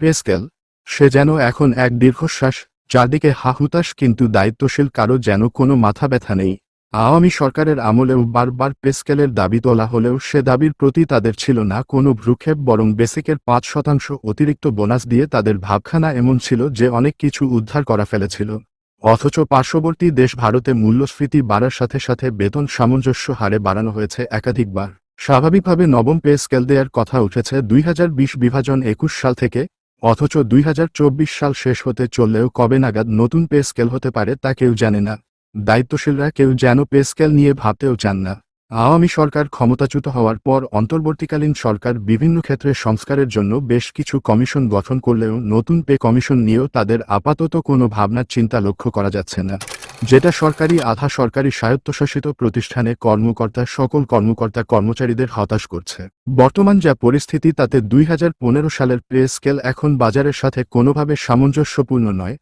Pay scale সে যেন এখন এক দীর্ঘশ্বাস চারদিকে হাহুতাশ কিন্তু দায়িত্বশীল কারও যেন কোনো মাথা ব্যথা নেই। আওয়ামী সরকারের আমলেও বারবার পেস্কেলের দাবি তোলা হলেও সে দাবির প্রতি তাদের ছিল না কোনো ভ্রুক্ষেপ, বরং বেসিকের পাঁচ শতাংশ অতিরিক্ত বোনাস দিয়ে তাদের ভাবখানা এমন ছিল যে অনেক কিছু উদ্ধার করা ফেলেছিল। অথচ পার্শ্ববর্তী দেশ ভারতে মূল্যস্ফীতি বাড়ার সাথে সাথে বেতন সামঞ্জস্য হারে বাড়ানো হয়েছে একাধিকবার। স্বাভাবিকভাবে নবম পে স্কেল দেওয়ার কথা উঠেছে দুই হাজার বিশ বিভাজন একুশ সাল থেকে অথচ দুই হাজার চব্বিশ সাল শেষ হতে চললেও কবে নাগাদ নতুন পে স্কেল হতে পারে তা কেউ জানে না। দায়িত্বশীলরা কেউ যেন পে স্কেল নিয়ে ভাবতেও চান না। আওয়ামী সরকার ক্ষমতাচ্যুত হওয়ার পর অন্তর্বর্তীকালীন সরকার বিভিন্ন ক্ষেত্রে সংস্কারের জন্য বেশ কিছু কমিশন গঠন করলেও নতুন পে কমিশন নিয়েও তাদের আপাতত কোনো ভাবনার চিন্তা লক্ষ্য করা যাচ্ছে না। যেটা সরকারি আধা সরকারি স্বায়ত্তশাসিত প্রতিষ্ঠানে কর্মকর্তা, সকল কর্মকর্তা কর্মচারীদের হতাশ করছে। বর্তমান যা পরিস্থিতি তাতে দুই হাজার পনেরো সালের পে স্কেল এখন বাজারের সাথে কোনোভাবে সামঞ্জস্যপূর্ণ নয়।